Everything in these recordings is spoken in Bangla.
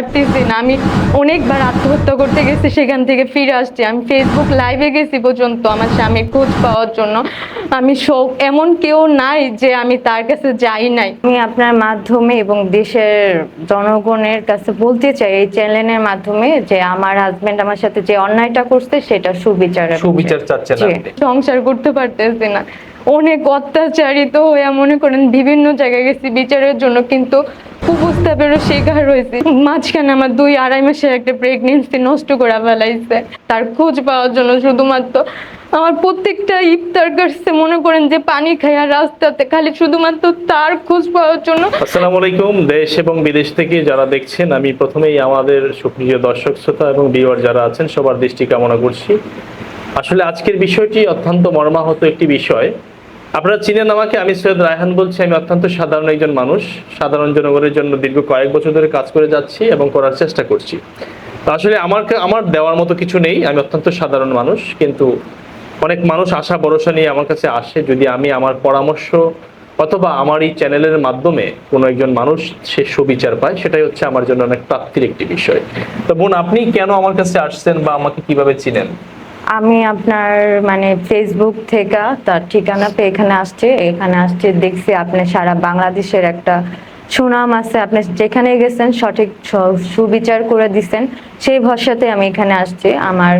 পারতেছি না আমি অনেকবার আত্মহত্যা করতে গেছি সেখান থেকে ফিরে আসছি। আমি ফেসবুক লাইভে গেছি পর্যন্ত আমার স্বামীর খোঁজ পাওয়ার জন্য। আমি শোক এমন কেউ নাই যে আমি তার কাছে যাই নাই। আমি আপনার মাধ্যমে এবং দেশের জনগণের কাছে বলতে চাই এই চ্যানেলের মাধ্যমে যে আমার হাজবেন্ড আমার সাথে যে অন্যায়টা করছে সেটা সুবিচার সুবিচার চাচ্ছেন জি, আপনি। সংসার করতে পারতেছি না। অনেক অত্যাচারিত হয়ে মনে করেন বিভিন্ন জায়গায় গেছি, বিচারের জন্য, কিন্তু কুপ্রস্তাবেরও শিকার হয়েছে। মাঝখানে আমার দুই আড়াই মাসের একটা প্রেগনেন্সি নষ্ট করে ফেলাইছে। তার খোঁজ পাওয়ার জন্য শুধুমাত্র আমার প্রত্যেকটা ইফতার কাটছে মনে করেন যে পানি খাই আর রাস্তাতে, খালি শুধুমাত্র তার খোঁজ পাওয়ার জন্য। আসসালামু আলাইকুম, দেশ এবং বিদেশ থেকে যারা দেখছেন, আমি প্রথমেই আমাদের সুপ্রিয় দর্শক, শ্রোতা এবং ভিউয়ার যারা আছেন, সবার দৃষ্টি কামনা করছি। আসলে আজকের বিষয়টি অত্যন্ত মর্মাহত একটি বিষয়। আপনারা চিনেন আমাকে, আমি সৈয়দ রায়হান বলছি, আমি অত্যন্ত সাধারণ একজন মানুষ, সাধারণ জনগণের জন্য দীর্ঘ কয়েক বছর ধরে কাজ করে যাচ্ছি এবং করার চেষ্টা করছি। তো আসলে আমার আমার দেওয়ার মতো কিছু নেই, আমি অত্যন্ত সাধারণ মানুষ, কিন্তু অনেক মানুষ আশা ভরসা নিয়ে আমার কাছে আসে, যদি আমি আমার পরামর্শ অথবা আমার এই চ্যানেলের মাধ্যমে কোনো একজন মানুষ সে সুবিচার পায়, সেটাই হচ্ছে আমার জন্য অনেক প্রাপ্তির একটি বিষয়। তো বোন, আপনি কেন আমার কাছে আসছেন বা আমাকে কীভাবে চিনেন? আমি আপনার মানে ফেসবুক থেকে তার ঠিকানা পেয়ে এখানে আসছে। এখানে আসছে দেখছি আপনি সারা বাংলাদেশের একটা সুনাম আছে। আপনি যেখানে গেছেন সঠিক সুবিচার করে দিছেন সেই ভরসাতে আমি এখানে আসছি। আমার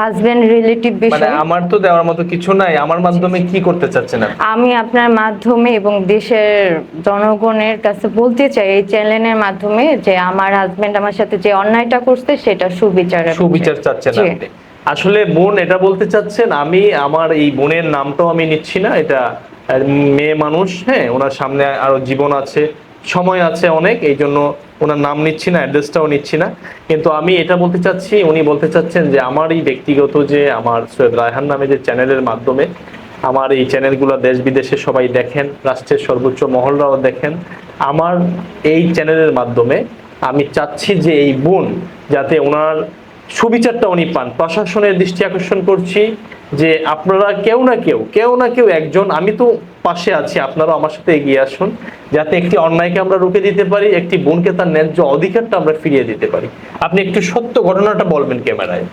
হাজবেন্ড রিলেটিভ মানে বিষয় আমার তো দেওয়ার মতো কিছু নাই। আমার মাধ্যমে কি করতে চাচ্ছেন আমি আপনার মাধ্যমে এবং দেশের জনগণের কাছে বলতে চাই এই চ্যানেলের মাধ্যমে যে আমার হাজবেন্ড আমার সাথে যে অন্যায়টা করছে সেটা সুবিচার সুবিচার চাচ্ছেন। আপনি। আসলে বোন এটা বলতে চাচ্ছেন, আমি আমার এই বোনের নামটাও আমি নিচ্ছি না, এটা মেয়ে মানুষ হ্যাঁ ওনার সামনে আরও জীবন আছে, সময় আছে অনেক, এই জন্য ওনার নাম নিচ্ছি না, অ্যাড্রেসটাও নিচ্ছি না। কিন্তু আমি এটা বলতে চাচ্ছি, উনি বলতে চাচ্ছেন যে আমার এই ব্যক্তিগত যে আমার সৈয়দ রায়হান নামে যে চ্যানেলের মাধ্যমে আমার এই চ্যানেলগুলো দেশ বিদেশে সবাই দেখেন, রাষ্ট্রের সর্বোচ্চ মহলরাও দেখেন, আমার এই চ্যানেলের মাধ্যমে আমি চাচ্ছি যে এই বোন যাতে ওনার সুবিচারটা উনি পান। প্রশাসনের দৃষ্টি আকর্ষণ করছি যে আপনারা কেউ না কেউ কেউ না কেউ একজন, আমি তো পাশে আছি আপনারা আমার সাথে এগিয়ে আসুন, যাতে একটি অন্যায়কে আমরা রুখে দিতে পারি, একটি বোনকে তার ন্যায্য অধিকারটা আমরা ফিরিয়ে দিতে পারি। আপনি একটু সত্য ঘটনাটা বলবেন ক্যামেরায়।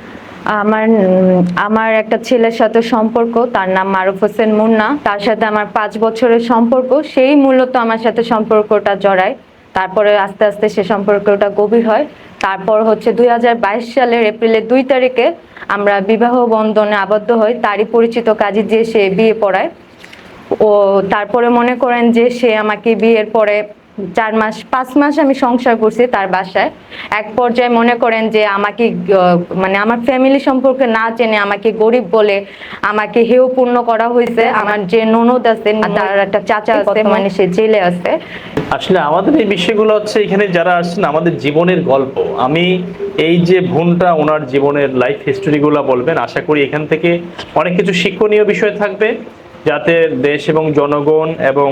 আমার আমার একটা ছেলের সাথে সম্পর্ক, তার নাম মারুফ হোসেন মুন্না। তার সাথে আমার পাঁচ বছরের সম্পর্ক, সেই মূলত আমার সাথে সম্পর্কটা জড়ায়। তারপরে আস্তে আস্তে সে সম্পর্কটা গভীর হয়। তারপর হচ্ছে দুই হাজার বাইশ সালের এপ্রিলের দুই তারিখে আমরা বিবাহ বন্ধনে আবদ্ধ হই। তারই পরিচিত কাজে যে সে বিয়ে পড়ায়। ও তারপরে মনে করেন যে সে আমাকে বিয়ের পরে চার মাস পাঁচ মাস আমি সংসার করছি তার বাসায়। এক পর্যায়ে মনে করেন যে আমাকে আহ, মানে আমার ফ্যামিলি সম্পর্কে না জেনে আমাকে গরিব বলে আমাকে হেয়পূর্ণ করা হয়েছে। আমার যে ননদ আছে তার একটা চাচা আছে মানে সে জেলে আছে। আসলে আমাদের এই বিষয়গুলো হচ্ছে এখানে যারা আসছেন আমাদের জীবনের গল্প। আমি এই যে ভুনটা ওনার জীবনের লাইফ হিস্টোরিগুলো বলবেন আশা করি এখান থেকে অনেক কিছু শিক্ষণীয় বিষয় থাকবে যাতে দেশ এবং জনগণ এবং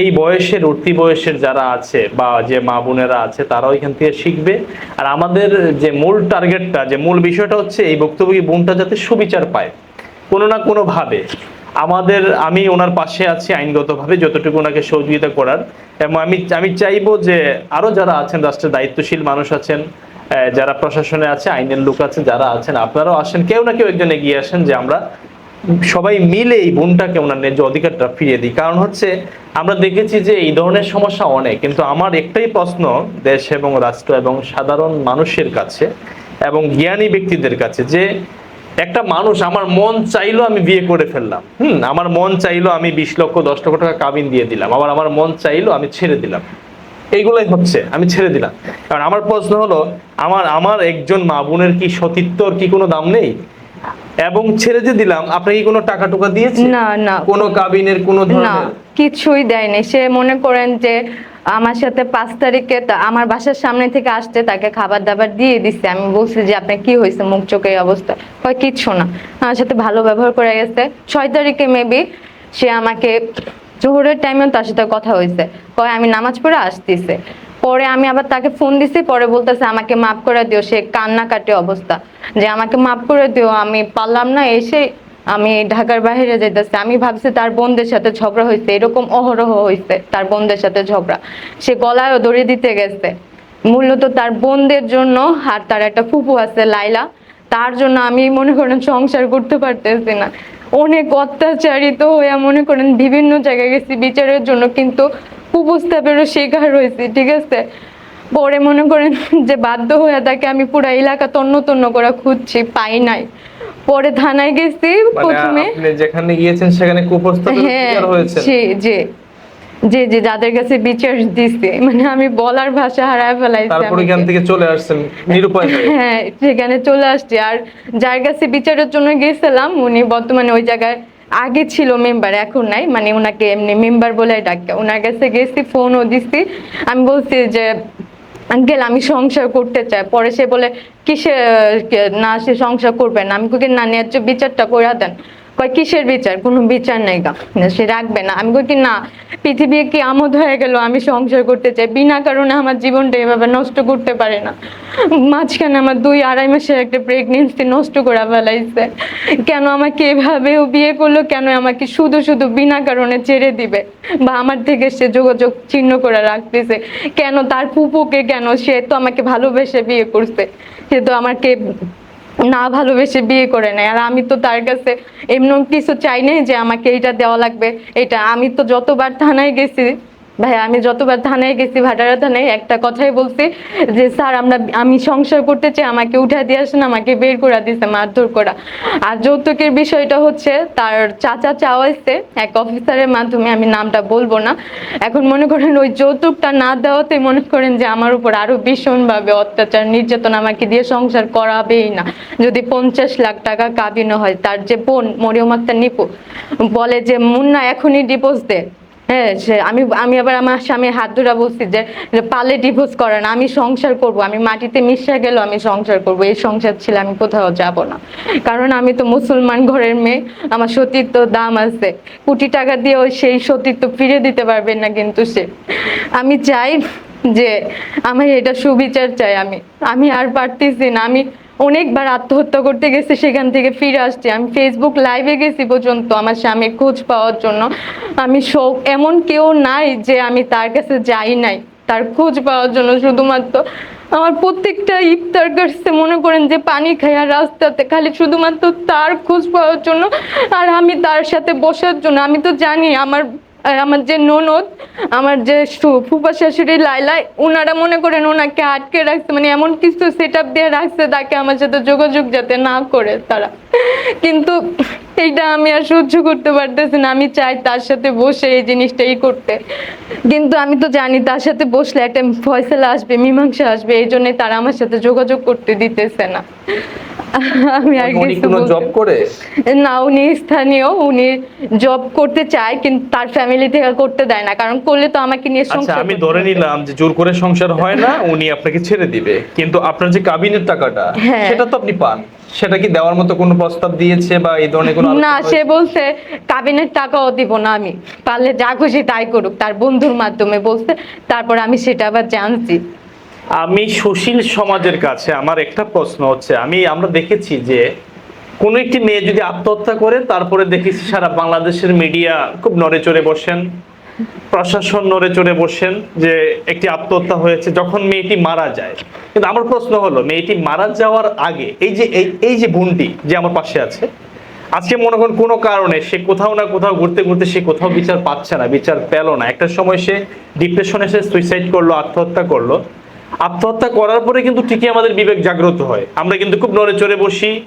এই বয়সের, উঠতি বয়সের যারা আছে বা যে মা বোনেরা আছে তারাও এখান থেকে শিখবে। আর আমাদের যে মূল টার্গেটটা, যে মূল বিষয়টা হচ্ছে এই বক্তব্য বোনটা যাতে সুবিচার পায়। কোনো না কোনো ভাবে আমাদের, আমি ওনার পাশে আছি আইনগতভাবে, যতটুকু ওনাকে সহযোগিতা করার। এবং আমি আমি চাইব যে আরও যারা আছেন, রাষ্ট্রের দায়িত্বশীল মানুষ আছেন যারা প্রশাসনে আছে, আইনের লোক আছে, যারা আছেন, আপনারাও আসেন, কেউ না কেউ একজন এগিয়ে আসেন যে আমরা সবাই মিলে এই বোনটাকে ওনার ন্যায্য অধিকারটা ফিরিয়ে দিই। কারণ হচ্ছে, আমরা দেখেছি যে এই ধরনের সমস্যা অনেক, কিন্তু আমার একটাই প্রশ্ন দেশ এবং রাষ্ট্র এবং সাধারণ মানুষের কাছে এবং জ্ঞানী ব্যক্তিদের কাছে যে, একটা মানুষ আমার মন চাইলো আমি বিয়ে করে ফেললাম, হুম, আমার মন চাইলো আমি বিশ লক্ষ, দশ লক্ষ টাকা কাবিন দিয়ে দিলাম, আবার আমার মন চাইলো আমি ছেড়ে দিলাম। এইগুলাই হচ্ছে, আমি ছেড়ে দিলাম। কারণ আমার প্রশ্ন হলো, আমার আমার একজন মা বোনের কি সতীত্বর কি কোনো দাম নেই? এবং ছেড়ে যে দিলাম আপনাকে কি কোনো টাকা টুকা দিয়েছে? না না। কোনো কাবিনের কোনো না কিছুই দেয়নি। সে মনে করেন যে আমার সাথে পাঁচ তারিখে আমার বাসার সামনে থেকে আসতে তাকে খাবার দাবার দিয়ে দিচ্ছে আমি বলছি যে আপনার কি হয়েছে? মুখ চোখে অবস্থা? কয় কিচ্ছু না। আমার সাথে ভালো ব্যবহার করে গেছে। ছয় তারিখে মেবি সে আমাকে জোহরের টাইমেও তার সাথে কথা হয়েছে। কয় আমি নামাজ পড়ে আসতেছে। পরে আমি আবার তাকে ফোন দিছি, পরে বলতেছে, আমাকে মাফ করে দিও, সে কান্নাকাটি অবস্থা। যে, আমাকে মাফ করে দিও, আমি পারলাম না। এসে আমি ঢাকার বাইরে যাইতেছি। আমি ভাবছি তার বোনদের সাথে ঝগড়া হয়েছে এরকম অহরহ হয়েছে তার বোনদের সাথে ঝগড়া। সে গলায়ও দড়ি দিতে গেছে। মূলত তার বোনদের জন্য, আর তার একটা ফুপু আছে লাইলা তার জন্য আমি মনে করেন সংসার করতে পারতেছি না। অনেক অত্যাচারিত হয়ে মনে করেন বিভিন্ন জায়গায় গেছি বিচারের জন্য, কিন্তু কুপ্রস্তাবেরও শিকার হয়েছি ঠিক আছে? পরে মনে করেন যে বাধ্য হয়ে তাকে আমি পুরো এলাকা তন্ন তন্ন করে খুঁজছি পাই নাই। পরে থানায় গেছি মানে প্রথমে। আপনি যেখানে গিয়েছেন সেখানে কুপ্রস্তাবের হ্যাঁ হয়েছে জি জি। জি জি যাদের কাছে বিচার দিছি। মানে আমি বলার ভাষা হারায় ফেলাইছি তারপরে এখান থেকে চলে আসছেন নিরুপায় হ্যাঁ সেখানে চলে আসছি। আর যার কাছে বিচারের জন্য গেছিলাম উনি বর্তমানে ওই জায়গায় আগে ছিল মেম্বার এখন নাই। মানে ওনাকে এমনি মেম্বার বলে ডাকে। ওনার কাছে গেছি ফোনও দিছি। আমি বলছি যে, আঙ্কেল, আমি সংসার করতে চাই। পরে সে বলে, কিসে, না, সে সংসার করবে না। আমি কই না, ন্যায্য বিচারটা করে দেন। কয়, কিসের বিচার? কোনো বিচার নেই গা। সে রাখবে না। আমি কই কি, না, পৃথিবী কি আমোদ হয়ে গেল, আমি সংসার করতে চাই। বিনা কারণে আমার জীবনটা এভাবে নষ্ট করতে পারে না। মাঝখানে আমার দুই আড়াই মাসের একটা প্রেগনেন্সি নষ্ট করে ফেলাইছে। কেন আমাকে এভাবেও বিয়ে করল? কেন আমাকে শুধু শুধু বিনা কারণে ছেড়ে দিবে? বা আমার থেকে সে যোগাযোগ চিহ্ন করে রাখতেছে। কেন তার ফুপুকে কেন সে তো আমাকে ভালোবেসে বিয়ে করছে? সে তো আমাকে না ভালোবেসে বিয়ে করে নেয়। আর আমি তো তার কাছে এমন কিছু চাই নাই যে আমাকে এইটা দেওয়া লাগবে এটা আমি তো যতবার থানায় গেছি ভাই, আমি যতবার থানায় গেছি, ভাটারা থানায় একটা কথাই বলছি যে, স্যার, আমরা, আমি সংসার করতে চাই, আমাকে উঠা দিয়ে আসেন, আমাকে বের করে দিছে, মারধর করা। আর যৌতুকের বিষয়টা হচ্ছে, তার চাচা চাওয়াইছে এক অফিসারের মাধ্যমে, আমি নামটা বলব না। এখন মনে করেন, ওই যৌতুকটা না দেওয়াতে মনে করেন যে, আমার উপর আরও ভীষণভাবে অত্যাচার, নির্যাতন আমাকে দিয়ে সংসার করাবেই না। যদি পঞ্চাশ লাখ টাকা কাবিনো হয়, তার যে বোন, মরিয়ম আক্তার নিপু, বলে যে, মুন্না, এখনই ডিভোর্স দে। হ্যাঁ সে, আমি আমি আবার আমার স্বামীর হাত ধরা বলছি যে যে পালে ডিভোর্স করে না, আমি সংসার করব, আমি মাটিতে মিশে গেল, আমি সংসার করব, এই সংসার ছিল আমি কোথাও যাব না। কারণ আমি তো মুসলমান ঘরের মেয়ে, আমার সতীত্ব দাম আছে। কোটি টাকা দিয়েও সেই সতীত্ব ফিরে দিতে পারবেন না কিন্তু সে। আমি চাই যে আমার এটা সুবিচার চাই আমি। আমি আর পারতেছি না। আমি অনেকবার আত্মহত্যা করতে গেছি, সেখান থেকে ফিরে আসছি। আমি ফেসবুক লাইভে গেছি পর্যন্ত আমার স্বামীর খোঁজ পাওয়ার জন্য। আমি শোক এমন কেউ নাই যে আমি তার কাছে যাই নাই। তার খোঁজ পাওয়ার জন্য শুধুমাত্র আমার প্রত্যেকটা ইফতার কাছে মনে করেন যে পানি খাই আর রাস্তাতে খালি শুধুমাত্র তার খোঁজ পাওয়ার জন্য আর আমি তার সাথে বসার জন্য। আমি তো জানি আমার আর আমার যে ননদ, আমার যে ফুপা শাশুড়ি লাইলা ওনারা মনে করেন ওনাকে আটকে রাখছে মানে এমন কিছু সেট আপ দিয়ে রাখছে তাকে আমার সাথে যোগাযোগ যাতে না করে তারা। কিন্তু এইটা আমি আর সহ্য করতে পারতেছি না। আমি চাই তার সাথে বসে এই জিনিসটাই করতে। কিন্তু আমি তো জানি তার সাথে বসলে একটা ফয়সলা আসবে মীমাংসা আসবে এই জন্য তারা আমার সাথে যোগাযোগ করতে দিতেছে না। আমি আর উনি কিছু জব করে? না উনি স্থানীয় উনি জব করতে চায় কিন্তু তার ফ্যামিলি থেকে করতে দেয় না। কারণ করলে তো আমাকে নিয়ে আচ্ছা সংসার আমি ধরে নিলাম যে জোর করে সংসার হয় না উনি আপনাকে ছেড়ে দিবে। কিন্তু আপনার যে কাবিনের টাকাটা হ্যাঁ। সেটা তো আপনি পান। সেটা কি দেওয়ার মতো কোনো প্রস্তাব দিয়েছে বা এই ধরনের কোনো না সে বলছে কাবিনের টাকাও দিব না আমি। পারলে যা খুশি তাই করুক। তার বন্ধুর মাধ্যমে বলছে তারপর আমি সেটা আবার জানছি। আমি সুশীল সমাজের কাছে আমার একটা প্রশ্ন হচ্ছে আমি আমরা দেখেছি যে কোনো একটি মেয়ে যদি আত্মহত্যা করে তারপরে দেখেছি সারা বাংলাদেশের মিডিয়া খুব নড়ে চড়ে বসেন। প্রশাসন নড়ে চড়ে বসেন যে একটি আত্মহত্যা হয়েছে যখন মেয়েটি মারা যায়। কিন্তু আমার প্রশ্ন হলো, মেয়েটি মারা যাওয়ার আগে এই যে এই যে বোনটি যে আমার পাশে আছে, আজকে মনে করুন কোনো কারণে সে কোথাও না কোথাও ঘুরতে ঘুরতে সে কোথাও বিচার পাচ্ছে না, বিচার পেল না। একটা সময় সে ডিপ্রেশনে সে সুইসাইড করল, আত্মহত্যা করল। আত্মহত্যা করার পরে কিন্তু ঠিকই আমাদের বিবেক জাগ্রত হয়। আমরা কিন্তু খুব নড়ে চড়ে বসি।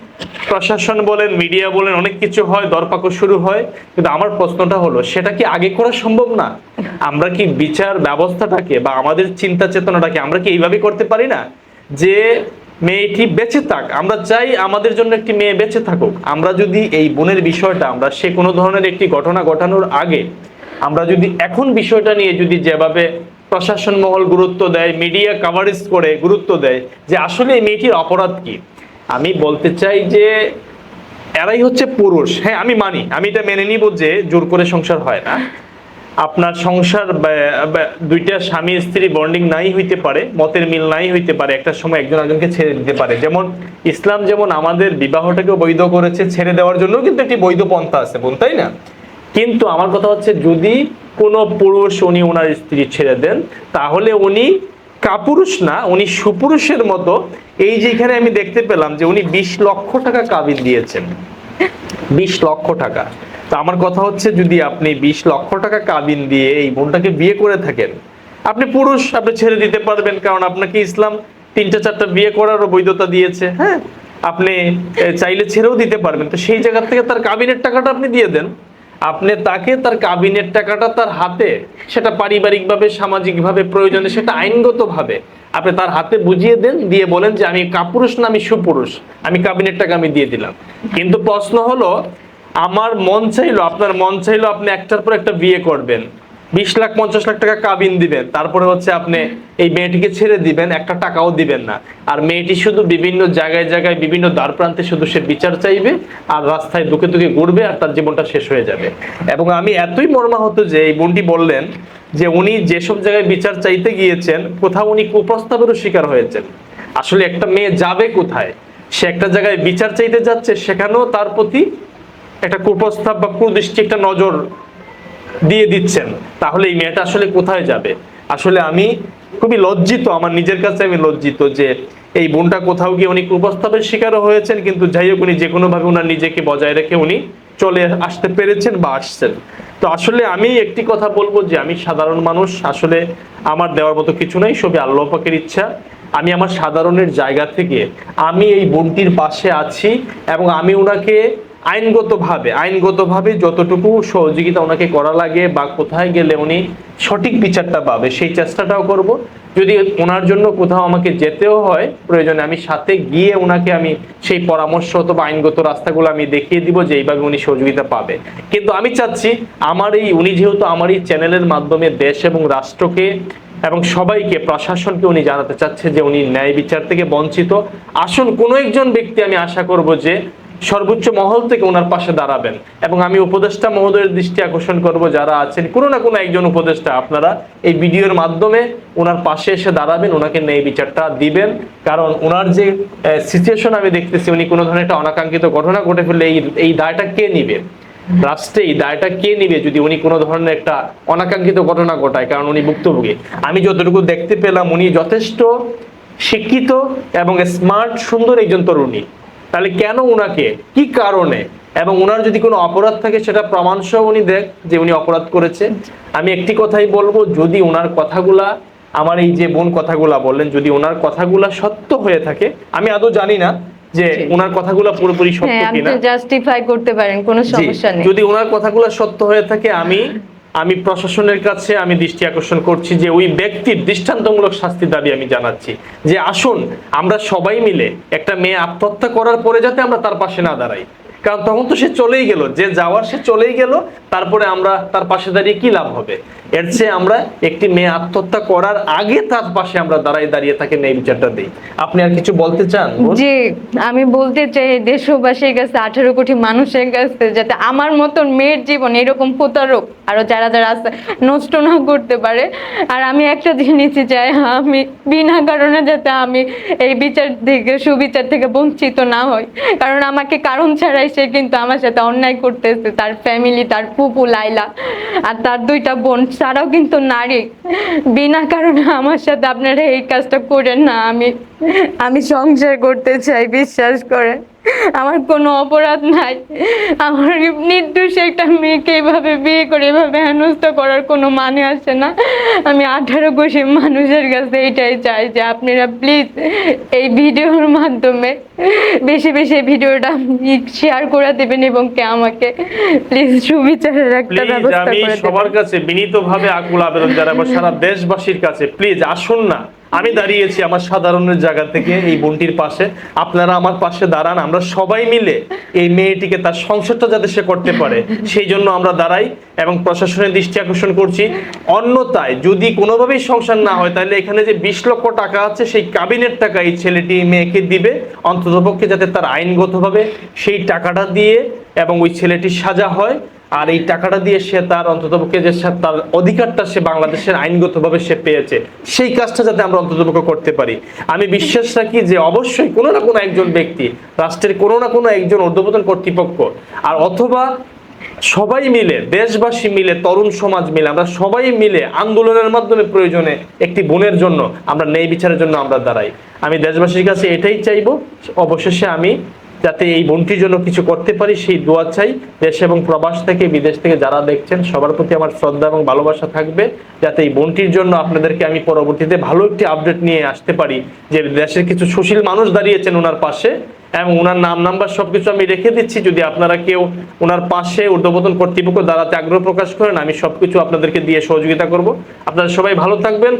প্রশাসন বলেন, মিডিয়া বলেন, অনেক কিছু হয়, দরপাকড় শুরু হয়। কিন্তু আমার প্রশ্নটা হলো, সেটা কি আগে করা সম্ভব না? আমরা কি বিচার ব্যবস্থাটাকে বা আমাদের চিন্তা চেতনাটাকে আমরা কি এইভাবে করতে পারি না? যে মেয়েটি বেঁচে থাক, আমরা চাই আমাদের জন্য একটি মেয়ে বেঁচে থাকুক। আমরা যদি এই বোনের বিষয়টা, আমরা সে কোনো ধরনের একটি ঘটনা ঘটানোর আগে, আমরা যদি এখন বিষয়টা নিয়ে যদি যেভাবে প্রশাসন মহল গুরুত্ব দেয় মিডিয়া কাভারেজ করে গুরুত্ব দেয় যে আসলে এই মেয়েটির অপরাধ কি? আমি বলতে চাই যে এরাই হচ্ছে পুরুষ। হ্যাঁ আমি মানি। আমি এটা মেনে নিব যে জোর করে সংসার হয় না। আপনার সংসার দুইটা স্বামী, স্ত্রী বন্ডিং নাই হইতে পারে, মতের মিল নাই হইতে পারে, একটা সময় একজন একজনকে ছেড়ে দিতে পারে। যেমন ইসলাম যেমন আমাদের বিবাহটাকে বৈধ করেছে, ছেড়ে দেওয়ার জন্য কিন্তু একটি বৈধ পন্থা আছে বোন, তাই না? কিন্তু আমার কথা হচ্ছে যদি কোনো পুরুষ উনি ওনার স্ত্রী ছেড়ে দেন, তাহলে উনি কাপুরুষ না, উনি সুপুরুষের মতো। এই যে এখানে আমি দেখতে পেলাম যে উনি বিশ লক্ষ টাকা কাবিন দিয়েছেন। বিশ লক্ষ টাকা। তো আমার কথা হচ্ছে যদি আপনি বিশ লক্ষ টাকা কাবিন দিয়ে এই বোনটাকে বিয়ে করে থাকেন, আপনি পুরুষ, আপনি ছেড়ে দিতে পারবেন, কারণ আপনাকে ইসলাম তিনটা চারটা বিয়ে করারও বৈধতা দিয়েছে। হ্যাঁ আপনি চাইলে ছেড়েও দিতে পারবেন। তো সেই জায়গা থেকে তার কাবিনের টাকাটা আপনি দিয়ে দেন। আপনি তাকে তার কাবিনের টাকাটা তার হাতে, সেটা পারিবারিকভাবে, সামাজিকভাবে প্রয়োজনে, সেটা আইনগতভাবে আপনি তার হাতে বুঝিয়ে দেন, দিয়ে বলেন যে আমি কাপুরুষ না আমি সুপুরুষ, আমি কাবিনের টাকা আমি দিয়ে দিলাম। কিন্তু প্রশ্ন হলো, আমার মন চাইলো, আপনার মন চাইলো আপনি একটার পর একটা বিয়ে করবেন। বিশ লাখ, পঞ্চাশ লাখ টাকা কাবিন দিবেন। তারপরে হচ্ছে আপনি এই মেয়েটিকে ছেড়ে দিবেন, একটা টাকাও দিবেন না। আর মেয়েটি শুধু বিভিন্ন জায়গায় জায়গায়, বিভিন্ন দ্বার প্রান্তে শুধু সে বিচার চাইবে আর রাস্তায় দুকে দুকে ঘুরবে আর তার জীবনটা শেষ হয়ে যাবে। এবং আমি এতই মর্মাহত যে এই বোনটি বললেন যে উনি যেসব জায়গায় বিচার চাইতে গিয়েছেন, কোথাও উনি কুপ্রস্তাবেরও শিকার হয়েছেন। আসলে একটা মেয়ে যাবে কোথায়? সে একটা জায়গায় বিচার চাইতে যাচ্ছে, সেখানেও তার প্রতি একটা কুপ্রস্তাব বা কুদৃষ্টি, একটা নজর দিয়ে দিচ্ছেন, তাহলে এই মেয়েটা আসলে কোথায় যাবে? আসলে আমি খুবই লজ্জিত, আমার নিজের কাছে আমি লজ্জিত যে এই বোনটা কোথাও গিয়ে উনি কুপ্রস্তাবের শিকারও হয়েছেন, কিন্তু যাই হোক উনি যে কোনোভাবে ওনার নিজেকে বজায় রেখে উনি চলে আসতে পেরেছেন বা আসছেন। তো আসলে আমি একটি কথা বলব যে আমি সাধারণ মানুষ, আসলে আমার দেওয়ার মতো কিছু নাই, সবই আল্লাহ পাকের ইচ্ছা। আমি আমার সাধারণের জায়গা থেকে আমি এই বোনটির পাশে আছি এবং আমি ওনাকে আইনগতভাবে আইনগতভাবে যতটুকু সহযোগিতা ওনাকে করা লাগে বা কোথায় গেলে উনি সঠিক বিচারটা পাবে, সেই চেষ্টাটাও করব। যদি ওনার জন্য কোথাও আমাকে যেতেও হয় প্রয়োজনে আমি সাথে গিয়ে ওনাকে আমি সেই পরামর্শ অথবা আইনগত রাস্তাগুলো আমি দেখিয়ে দিব যে এইভাবে উনি সহযোগিতা পাবে। কিন্তু আমি চাচ্ছি আমার এই, উনি যেহেতু আমার এই চ্যানেলের মাধ্যমে দেশ এবং রাষ্ট্রকে এবং সবাইকে, প্রশাসনকে উনি জানাতে চাচ্ছে যে উনি ন্যায় বিচার থেকে বঞ্চিত। আসুন কোনো একজন ব্যক্তি আমি আশা করব যে সর্বোচ্চ মহল থেকে ওনার পাশে দাঁড়াবেন। এবং আমি উপদেষ্টা মহোদয়ের দৃষ্টি আকর্ষণ করব যারা আছেন। কোনো না কোনো একজন উপদেষ্টা আপনারা এই ভিডিওর মাধ্যমে ওনার পাশে এসে দাঁড়াবেন, ওনাকে ন্যায় বিচারটা দিবেন। কারণ ওনার যে সিচুয়েশন আমি দেখতেছি, উনি কোনো ধরনের একটা অনাকাঙ্ক্ষিত ঘটনা ঘটে ফেললে এই এই দায়টা কে নিবে? রাষ্ট্রে এই দায়টা কে নিবে যদি উনি কোনো ধরনের একটা অনাকাঙ্ক্ষিত ঘটনা ঘটায়? কারণ উনি ভুক্তভোগী। আমি যতটুকু দেখতে পেলাম, উনি যথেষ্ট শিক্ষিত এবং স্মার্ট সুন্দর একজন তরুণী। তাহলে কেন উনাকে? কি কারণে? এবং ওনার যদি কোনো অপরাধ থাকে সেটা প্রমাণ সহ উনি দেখ যে উনি অপরাধ করেছে। আমি একটি কথাই বলব যদি ওনার কথাগুলা আমার এই যে বোন কথাগুলা বললেন যদি ওনার কথাগুলা সত্য হয়ে থাকে আমি আদৌ জানি না যে। ওনার কথাগুলা পুরোপুরি সত্য হ্যাঁ কিনা। জাস্টিফাই করতে পারেন কোনো সমস্যা নেই। যদি ওনার কথাগুলো সত্য হয়ে থাকে আমি আমি প্রশাসনের কাছে আমি দৃষ্টি আকর্ষণ করছি যে ওই ব্যক্তির দৃষ্টান্তমূলক শাস্তি দাবি আমি জানাচ্ছি। যে আসুন, আমরা সবাই মিলে একটা মেয়ে আত্মহত্যা করার পরে যাতে আমরা তার পাশে না দাঁড়াই। কারণ তখন তো সে চলেই গেল। যে যাওয়ার সে চলেই গেল, তারপরে আমরা তার পাশে দাঁড়িয়ে কি লাভ হবে? এর চেয়ে আমরা একটি মেয়ে আত্মহত্যা করার আগে তার পাশে আমরা দাঁড়াই দাঁড়িয়ে তাকে ন্যায় বিচারটা দিই। আপনি আর কিছু বলতে চান? জি, আমি বলতে চাই দেশবাসীর কাছে, আঠারো কোটি মানুষের কাছে, যাতে আমার মতন মেয়ের জীবন এরকম প্রতারক আরও যারা যারা আছে, নষ্ট না করতে পারে। আর আমি একটা জিনিসই চাই, আমি বিনা কারণে যাতে আমি এই বিচার থেকে, সুবিচার থেকে বঞ্চিত না হই। কারণ আমাকে কারণ ছাড়াই সে কিন্তু আমার সাথে অন্যায় করতেছে, তার ফ্যামিলি তার পুপু লাইলা আর তার দুইটা বোন, তারাও কিন্তু নারী। বিনা কারণে আমার সাথে আপনারা এই কাজটা করেন না, আমি আমি সংসার করতে চাই, বিশ্বাস করে আমার কোনো অপরাধ নাই। আমার নির্দোষ একটা মেয়েকে এভাবে বিয়ে করে এভাবে হেনস্থ করার কোনো মানে আসে না। আমি আঠারো কোটি মানুষের কাছে এটাই চাই যে আপনারা প্লিজ এই ভিডিওর মাধ্যমে বেশি বেশি ভিডিওটা শেয়ার করে দেবেন এবং কে আমাকে প্লিজ সুবিচারের একটা ব্যবস্থা করে সবার কাছে বিনীতভাবে আকুল আবেদন জানাব সারা দেশবাসীর কাছে। প্লিজ আসুন না। আমি দাঁড়িয়েছি আমার সাধারণের জায়গা থেকে এই বোনটির পাশে। আপনারা আমার পাশে দাঁড়ান, আমরা সবাই মিলে এই মেয়েটিকে তার সংসারটা যাতে সে করতে পারে, সেই জন্য আমরা দাঁড়াই এবং প্রশাসনের দৃষ্টি আকর্ষণ করছি। অন্যতায় যদি কোনোভাবেই সংসার না হয়, তাহলে এখানে যে বিশ লক্ষ টাকা আছে, সেই কাবিনের টাকা এই ছেলেটি মেয়েকে দিবে। অন্ততপক্ষে যাতে তার আইনগতভাবে সেই টাকাটা দিয়ে এবং ওই ছেলেটির সাজা হয়। আর এই টাকাটা দিয়ে সে তার অন্ততপক্ষে যে তার অধিকারটা সে বাংলাদেশের আইনগতভাবে সে পেয়েছে, সেই কাজটা যাতে আমরা অন্ততপক্ষে করতে পারি। আমি বিশ্বাস রাখি যে অবশ্যই কোনো না কোনো একজন ব্যক্তি, রাষ্ট্রের কোনো না কোনো একজন ঊর্ধ্বতন কর্তৃপক্ষ আর অথবা সবাই মিলে, দেশবাসী মিলে, তরুণ সমাজ মিলে, আমরা সবাই মিলে আন্দোলনের মাধ্যমে প্রয়োজনে একটি বোনের জন্য আমরা, ন্যায় বিচারের জন্য আমরা দাঁড়াই। আমি দেশবাসীর কাছে এটাই চাইব, অবশেষে আমি যাতে এই বোনটির জন্য কিছু করতে পারি, সেই দোয়া চাই। দেশ এবং প্রবাস থেকে, বিদেশ থেকে যারা দেখছেন, সবার প্রতি আমার শ্রদ্ধা এবং ভালোবাসা থাকবে, যাতে এই বোনটির জন্য আপনাদেরকে আমি পরবর্তীতে ভালো একটি আপডেট নিয়ে আসতে পারি, যে দেশের কিছু সুশীল মানুষ দাঁড়িয়েছেন ওনার পাশে, এবং ওনার নাম, নাম্বার সবকিছু আমি রেখে দিচ্ছি। যদি আপনারা কেউ ওনার পাশে ঊর্ধ্বতন কর্তৃপক্ষ দাঁড়াতে আগ্রহ প্রকাশ করেন, আমি সবকিছু আপনাদেরকে দিয়ে সহযোগিতা করব। আপনারা সবাই ভালো থাকবেন।